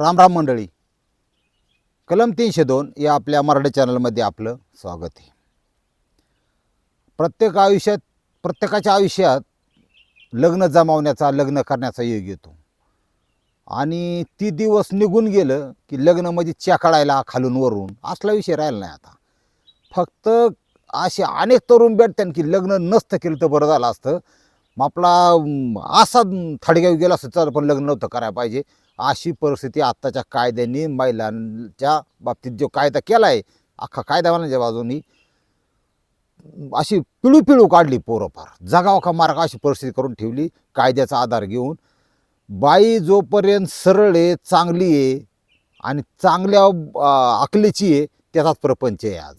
राम राम मंडळी. कलम तीनशे दोन या आपल्या मराठी चॅनलमध्ये आपलं स्वागत आहे. प्रत्येक आयुष्यात प्रत्येकाच्या आयुष्यात लग्न जमावण्याचा लग्न करण्याचा योग येतो. आणि ती दिवस निघून गेलं की लग्न म्हणजे चेकाळायला खालून वरून असला विषय राहिला नाही आता. फक्त असे अनेक तरुण भेटतात की लग्न नसतं केलं तर बरं झालं असतं. मग आपला असा थडग्याव गेला असतं चल पण लग्न नव्हतं करायला पाहिजे. अशी परिस्थिती आत्ताच्या कायद्यांनी महिलांच्या बाबतीत जो कायदा केला आहे अख्खा कायदावानाच्या बाजूनी अशी पिळू पिळू काढली पोरंफार जगाव का मार्ग अशी परिस्थिती करून ठेवली कायद्याचा आधार घेऊन. बाई जोपर्यंत सरळ आहे चांगली आहे आणि चांगल्या अकलेची आहे त्याचाच प्रपंच आहे आज.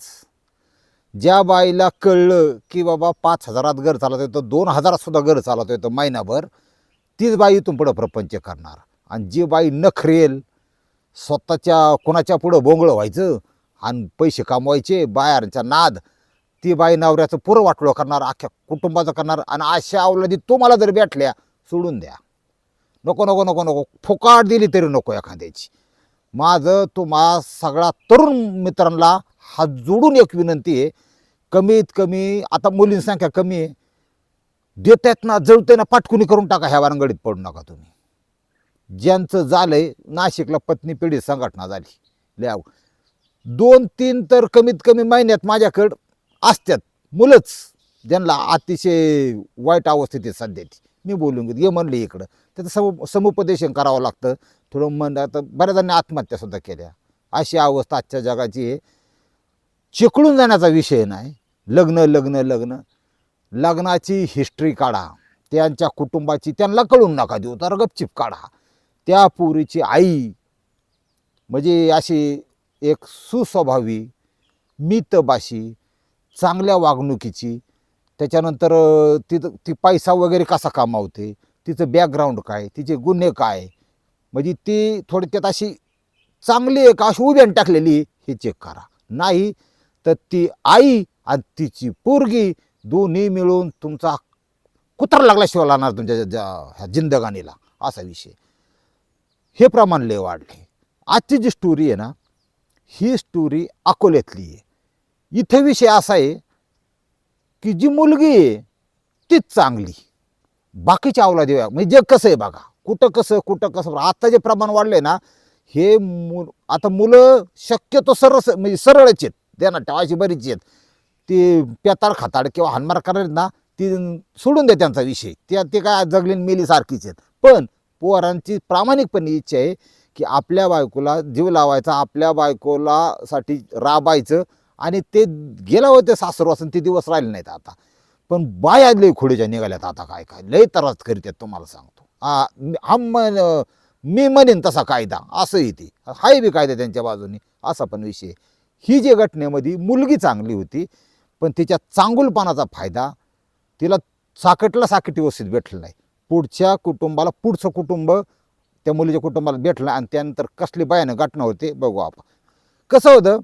ज्या बाईला कळलं की बाबा पाच हजारात घर चालवता येतं दोन हजारात सुद्धा घर चालवता येतं महिनाभर तीच बाई इथून पुढं प्रपंच करणार. आणि जी बाई नखरेल स्वतःच्या कोणाच्या पुढं बोंगळं व्हायचं आणि पैसे कमवायचे बाहेरचा नाद ती बाई नवऱ्याचं पुरं वाटलं करणार अख्ख्या कुटुंबाचं करणार आणि अशा अवलादी तुम्हाला जर भेटल्या सोडून द्या. नको नको नको नको फुकाट दिली तरी नको एखाद्याची. माझं तुम्हा सगळा तरुण मित्रांना हात जोडून एक विनंती आहे कमीत कमी आता मुलींची संख्या कमी आहे देतात ना जळते ना पाटकुनी करून टाका ह्या वारंगडीत पडू नका तुम्ही. ज्यांचं झालंय नाशिकला पत्नी पिढी संघटना झाली. लय दोन तीन तर कमीत कमी महिन्यात माझ्याकडं असतात मुलंच. ज्यांना अतिशय वाईट अवस्थेत आहे सध्या ती. मी बोलून घेत. ये म्हणले इकडं. त्याचं सम समुपदेशन करावं लागतं. थोडं मन आता बऱ्याच जणांनी आत्महत्यासुद्धा केल्या. अशी अवस्था आजच्या जगाची आहे. चिकळून जाण्याचा विषय नाही. लग्न लग्न लग्न. लग्नाची हिस्ट्री काढा. त्यांच्या कुटुंबाची त्यांना कळून नका देऊ. तर गपचिप काढा. त्या पोरीची आई म्हणजे अशी एक सुस्वभावी मितबाशी चांगल्या वागणुकीची त्याच्यानंतर तिथं ती पैसा वगैरे कसा कमावते तिचं बॅकग्राऊंड काय तिचे गुन्हे काय म्हणजे ती थोडक्यात अशी चांगली एक अशी उभ्यान टाकलेली हे चेक करा. नाही तर ती आई आणि तिची पोरगी दोन्ही मिळून तुमचा कुत्रा लागल्याशिवाय लागणार तुमच्या ज्या ह्या जिंदगानीला असा विषय. हे प्रमाण लय वाढले. आजची जी स्टोरी आहे ना ही स्टोरी अकोल्यातली आहे. इथे विषय असा आहे की जी मुलगी आहे तीच चांगली. बाकीच्या अवलादी म्हणजे जग कसं आहे बघा कुठं कसं कुठं कसं आता जे प्रमाण वाढले ना हे मु आता मुलं शक्यतो सरळ म्हणजे सरळच आहेत. त्यांना ठेवायची बरीच आहेत. ते पेताड खाताड किंवा हानमार करणार ना ती सोडून द्या त्यांचा विषय. त्या ते काय जगली मेली सारखीच आहेत. पण पोरांची प्रामाणिकपणे इच्छा आहे की आपल्या बायकोला जीव लावायचा आपल्या बायकोला साठी राबायचं आणि ते गेला होते सासरवासन ते दिवस राहिले नाहीत आता. पण बाया लय खुडीच्या निघाल्यात आता काय काय लय त्रास करीत आहेत तुम्हाला सांगतो. हा मी- हा मन मी म्हणेन तसा कायदा असंही ते. हाय बी कायदा त्यांच्या बाजूने असा पण विषय आहे. ही जी घटनेमध्ये मुलगी चांगली होती पण तिच्या चांगुलपणाचा फायदा तिला साकटला साकटी व्यवस्थित भेटलं नाही. पुढच्या कुटुंबाला पुढचं कुटुंब त्या मुलीच्या कुटुंबाला भेटलं आणि त्यानंतर कसली भयानक गाठणं होते बघू आपण. कसं होतं?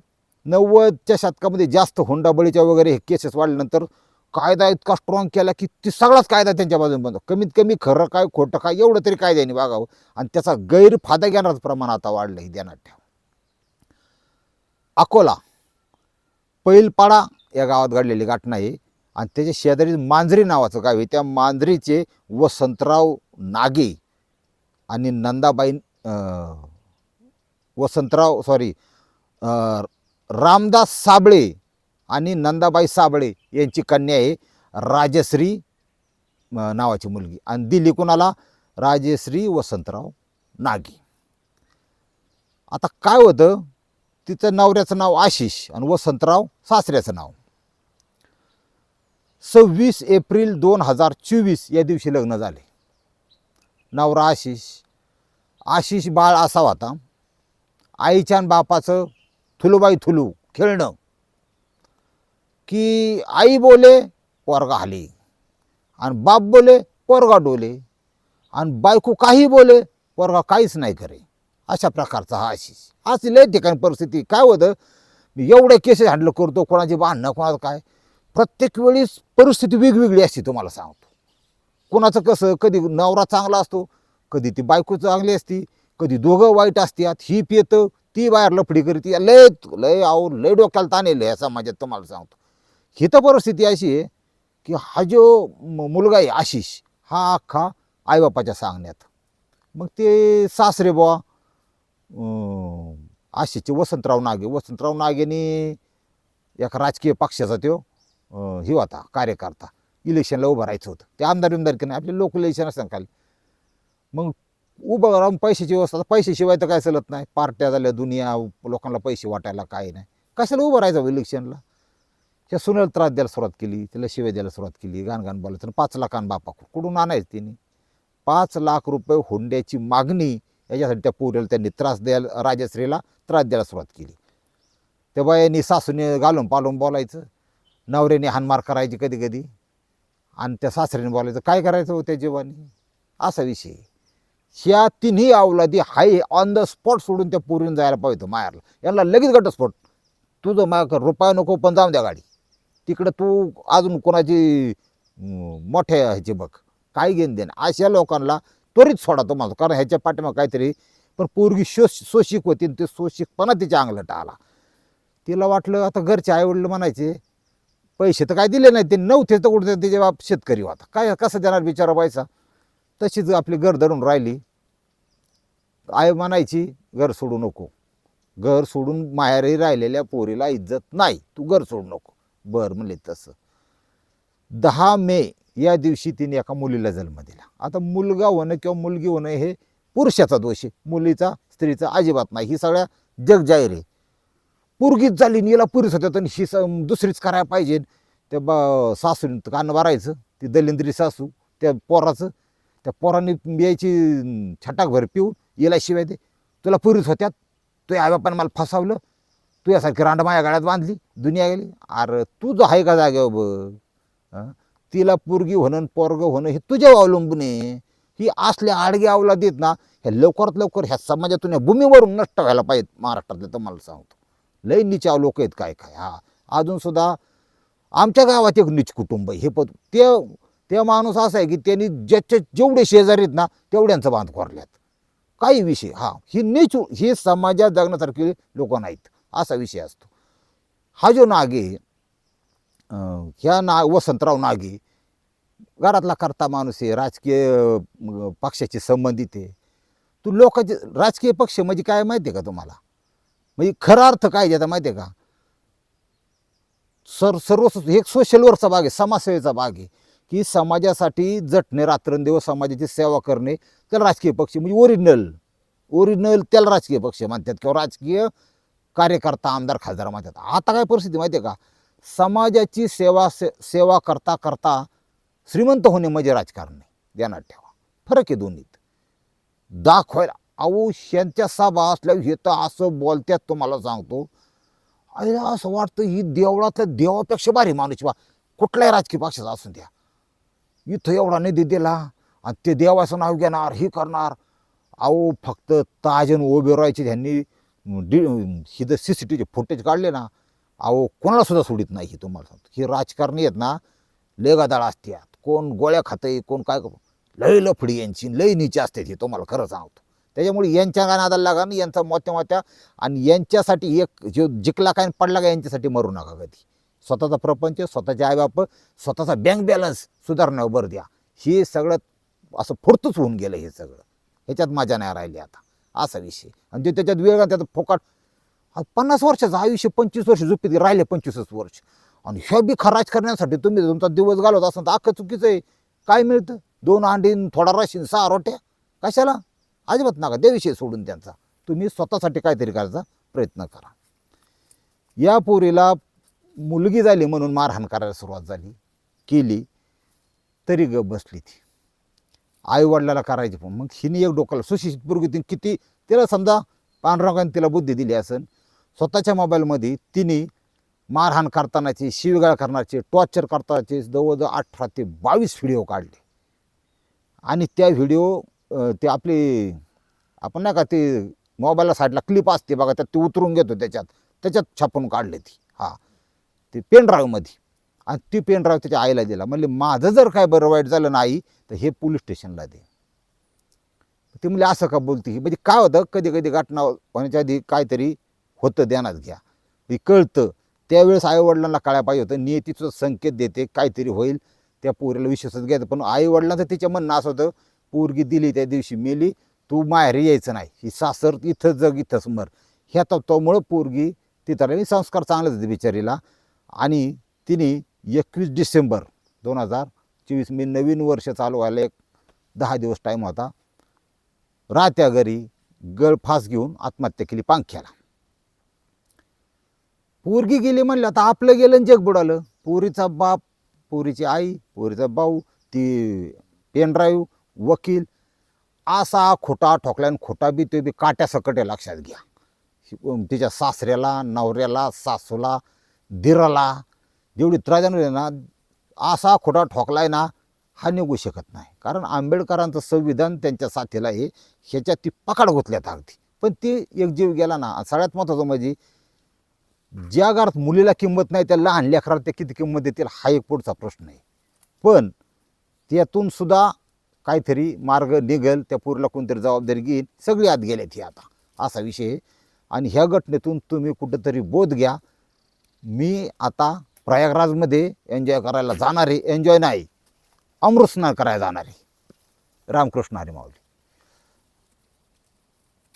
नव्वदच्या शतकामध्ये जास्त हुंडाबळीच्या वगैरे हे केसेस वाढल्यानंतर कायदा इतका स्ट्रॉंग केला की ती सगळाच कायदा त्यांच्या बाजूने बनतो कमीत कमी खरं काय खोटं काय एवढं तरी कायद्याने वागावं आणि त्याचा गैरफायदा घेणारच प्रमाण आता वाढलं हे ध्यानात ठेवा. अकोला पैलपाडा या गावात घडलेली घटना आहे आणि त्याच्या शेजारी मांजरी नावाचं गाव आहे. त्या मांजरीचे वसंतराव नागे आणि नंदाबाई वसंतराव सॉरी रामदास साबळे आणि नंदाबाई साबळे यांची कन्या आहे. राजश्री नावाची मुलगी. आणि दिली कुणाला? राजश्री वसंतराव नागे. आता काय होतं? तिचं नवऱ्याचं नाव आशिष आणि वसंतराव सासऱ्याचं नाव. सव्वीस एप्रिल दोन हजार चोवीस या दिवशी लग्न झाले. नवरा आशिष. आशिष बाळ असा होता आईच्या आणि बापाचं थुलूबाई थुलू खेळणं. की आई बोले पोरगा हाली. आणि बाप बोले पोरगा डोले. आणि बायको काही बोले पोरगा काहीच नाही करे. अशा प्रकारचा हा आशिष. आज लय ठिकाणी परिस्थिती. काय होतं? मी एवढे केसेस हँडल करतो कोणाची भांडणं कोणाचं काय? प्रत्येक वेळेस परिस्थिती वेगवेगळी असते तुम्हाला सांगतो. कोणाचं कसं कधी नवरा चांगला असतो कधी ती बायको चांगली असती कधी दोघं वाईट असतात ही पियतं ती बाहेर लफडी करते. लय लय आहो लय डोक्याला ताण येईल या समाजात तुम्हाला सांगतो. ही तर परिस्थिती अशी आहे की हा जो म- मुलगा आहे आशिष हा अख्खा आईबापाच्या सांगण्यात. मग ते सासरे बुवा आशिषचे वसंतराव नागे. वसंतराव नागेने एका राजकीय पक्षाचा तो हे होता कार्यकर्ता. इलेक्शनला उभं राहायचं होतं. ते आमदार बिमदार की नाही आपले लोकल इलेक्शन असतात खाली. मग उभं राहून पैशाची व्यवस्था पैशाशिवाय तर काय चालत नाही. पार्ट्या झाल्या दुनिया लोकांना पैसे वाटायला काय नाही. कशाला उभं राहायचं इलेक्शनला? त्या सुनेला त्रास द्यायला सुरुवात केली त्याला शिवाय द्यायला सुरुवात केली गाण गाण बोलायचं. पाच लाखान बापा कुठून आणायचं तिने? पाच लाख रुपये हुंड्याची मागणी याच्यासाठी त्या पोरीला त्यांनी त्रास द्यायला राजश्रीला त्रास द्यायला सुरुवात केली. त्या बायांनी सासूने घालून पालून बोलायचं. नवऱ्याने हानमार करायची कधी कधी. आणि त्या सासऱ्याने बोलायचं काय करायचं हो त्या जीवाने? असा विषय ह्या तिन्ही अवलादी हाय ऑन द स्पॉट सोडून त्या पुरून जायला पाहिजे मायाला यांना लगेच घटस्फोट. तुझं माग रुपया नको पण जाऊन द्या गाडी. तिकडं तू अजून कोणाची मोठ्या ह्याची बघ. काय घेऊन देणं. अशा लोकांना त्वरित सोडा तो माझं कारण ह्याच्या पाठीमा काहीतरी पण पोरगी शोष शोषिक होती आणि ते शोषिकपणा तिच्या अंगलट आला. तिला वाटलं आता घरचे आईवडील म्हणायचे पैसे तर काय दिले नाही ते नव्हते तर कुठे त्याचे बाप शेतकरी होता. काय कसं देणार बिचारा पैसा? तशीच आपली घर धरून राहिली. आई म्हणायची घर सोडू नको. घर सोडून माहेरही राहिलेल्या पोरीला इज्जत नाही. तू घर सोडू नको. बरं म्हणले तसं. दहा मे या दिवशी तिने एका मुलीला जन्म दिला. आता मुलगा होणं किंवा मुलगी होणं हे पुरुषाचा दोष आहे. मुलीचा स्त्रीचा अजिबात नाही. ही सगळ्या जगजाहीर आहे. पोरगीच झाली आणि याला पुरीच होत्या तर ही स दुसरीच करायला पाहिजे. त्या बा सासून कान भरायचं ती दलिंद्री सासू त्या पोराचं. त्या पोराने यायची छटाकभर पिऊन याला शिवाय दे. तुला पुरीच होत्यात तू आई बापाने मला फसावलं तू यासारखी रांड माझ्या गाड्यात बांधली दुनिया गेली. अरे तुझं आहे का जागेवर बघ तिला पोरगी होणं पोरग पोरगं होणं हे तुझ्यावर अवलंबून आहे. ही असल्या आडगे आवला देत ना ह्या लवकरात लवकर ह्या समाजातून या भूमीवरून नष्ट व्हायला पाहिजे महाराष्ट्रातले तर मला सांगतो. लय निचाव लोक आहेत काय काय हा. अजूनसुद्धा आमच्या गावात एक नीच कुटुंब आहे. हे पद ते ते माणूस असा आहे की त्यांनी ज्याचे जेवढे शेजारी आहेत ना तेवढ्यांचं बांध कोरल्यात. काही विषय हा. ही नीच हे समाजात जगण्यासारखे लोक नाहीत असा विषय असतो. हा जो नागे ह्या ना वसंतराव नागे घरातला करता माणूस आहे राजकीय पक्षाशी संबंधित आहे. तू लोकांचे राजकीय पक्ष म्हणजे काय माहिती आहे का तुम्हाला? म्हणजे खरा अर्थ काय त्याचा माहिती आहे का? सर सर्व हे सोशल वर्कचा भाग आहे समाजसेवेचा भाग आहे. की समाजासाठी जटणे रात्रंदिवस समाजाची सेवा करणे त्याला राजकीय पक्ष म्हणजे ओरिजिनल ओरिजिनल त्याला राजकीय पक्ष म्हणतात किंवा राजकीय कार्यकर्ता आमदार खासदार म्हणतात. आता काय परिस्थिती माहिती आहे का? समाजाची सेवा से सेवा करता करता श्रीमंत होणे म्हणजे राजकारण. नाही ध्यानात ठेवा. फरक आहे दोन्हीत. दाखवायला अहो यांच्या सभा असल्यावर हे तर असं बोलत्यात तुम्हाला सांगतो. अरे असं वाटतं ही देवळातल्या देवापेक्षा भारी माणूस बा. कुठल्याही राजकीय पक्षाचा असून द्या. इथं एवढा निधी दिला आणि ते देवाचं नाव घेणार हे करणार. अहो फक्त ताजन उभे राहायचे त्यांनी डि हिद सी सी टी व्हीचे फुटेज काढले ना अहो कोणाला सुद्धा सोडित नाही हे तुम्हाला सांगतो. ही राजकारणी आहेत ना लेगादाळ असते असतात कोण गोळ्या खातंय कोण काय करतो लय लफडी यांची लय नीचे असते हे तुम्हाला खरं सांगतो. त्याच्यामुळे यांच्या नादाला लागा आणि यांचा मोत्या मोत्या आणि यांच्यासाठी एक जो जिंकला काय पडला का यांच्यासाठी मरू नका कधी. स्वतःचा प्रपंच स्वतःचे आईबाप स्वतःचा बँक बॅलन्स सुधारण्यावर भर द्या. हे सगळं असं फुरतूच होऊन गेलं हे सगळं. ह्याच्यात मजा नाही राहिली आता. असा विषय. आणि ते त्याच्यात वेळ त्याचा फोकाट. पन्नास वर्षाचं आयुष्य पंचवीस वर्ष झुपीत राहिले पंचवीसच वर्ष. आणि ह्या बी खराज करण्यासाठी तुम्ही तुमचा दिवस घालवत असाल तर अख्खं चुकीचं आहे. काय मिळतं? दोन अंडीन थोडा रशीन सहा रोट्या. कशाला? अजिबात नका त्या विषय सोडून त्यांचा. तुम्ही स्वतःसाठी काहीतरी करायचा प्रयत्न करा. या पोरीला मुलगी झाली म्हणून मारहाण करायला सुरुवात झाली केली तरी ग बसली ती. आई वडिलाला करायची पण मग हिने एक डोक्याला सुशिक्षित पोरगी किती तिला समजा पांडुरंगाने तिला बुद्धी दिली असेल स्वतःच्या मोबाईलमध्ये तिने मारहाण करतानाची शिवीगाळ करण्याचे टॉर्चर करतानाचे जवळजवळ अठरा ते बावीस व्हिडिओ काढले. आणि त्या व्हिडिओ ते आपली आपण नाही का ते मोबाईलला साईडला क्लिप असते बघा त्यात ते उतरून घेतो त्याच्यात. त्याच्यात छापून काढले ती. हां. ते पेनड्राईव्हमध्ये आणि ती पेन ड्राईव्ह त्याच्या आईला दिला. म्हणजे माझं जर काय बरं वाईट झालं नाही तर हे पोलीस स्टेशनला दे. ती म्हणजे असं का बोलते म्हणजे काय होतं कधी कधी घटना होण्याच्या आधी काहीतरी होतं ध्यानात घ्या. ते कळतं. त्यावेळेस आईवडिलांना कळायला पाहिजे होतं नियतीचं संकेत देते काहीतरी होईल. त्या पोरीला विश्वासात घ्यायचं. पण आईवडिलांचं तिच्या म्हणणं असं होतं पोरगी दिली त्या दिवशी मेली तू माहेरी यायचं नाही. ही सासर इथं जग इथंच मर ह्या तत्वामुळं पोरगी तिथं संस्कार चांगलेच होते बिचारीला. आणि तिने एकवीस डिसेंबर दोन हजार चोवीस मी नवीन वर्ष चालू व्हायला एक दहा दिवस टाईम होता. राहत्या घरी गळफास घेऊन आत्महत्या केली पांख्याला. पोरगी गेली म्हणलं आता आपलं गेलं आणि जग बुडालं. पोरीचा बाप पोरीची आई पोरीचा भाऊ ती पेनड्राईव्ह वकील असा खोटा ठोकल्यान आणि खोटा बी तो बी काट्या सकट आहे लक्षात घ्या. तिच्या सासऱ्याला नवऱ्याला सासूला दिराला जेवढी त्रास ना असा खोटा ठोकलाय ना हा निघू शकत नाही. कारण आंबेडकरांचं संविधान त्यांच्या साथीला हे ह्याच्यात ती पकड घुतल्यात अगदी. पण ते एक जीव गेला ना सगळ्यात महत्त्वाचं म्हणजे ज्या घरात मुलीला किंमत नाही त्या लहान लेकराला त्या किती किंमत देतील हा एक पुढचा प्रश्न आहे. पण त्यातून सुद्धा काहीतरी मार्ग निघेल त्या पूरला कोणतरी जबाबदारी घेईल सगळी आत गेल्यात ही आता. असा विषय आणि ह्या घटनेतून तुम्ही कुठंतरी बोध घ्या. मी आता प्रयागराजमध्ये एन्जॉय करायला जाणार आहे एन्जॉय नाही. अमृतस्नान करायला जाणार आहे. रामकृष्ण हरी माऊली.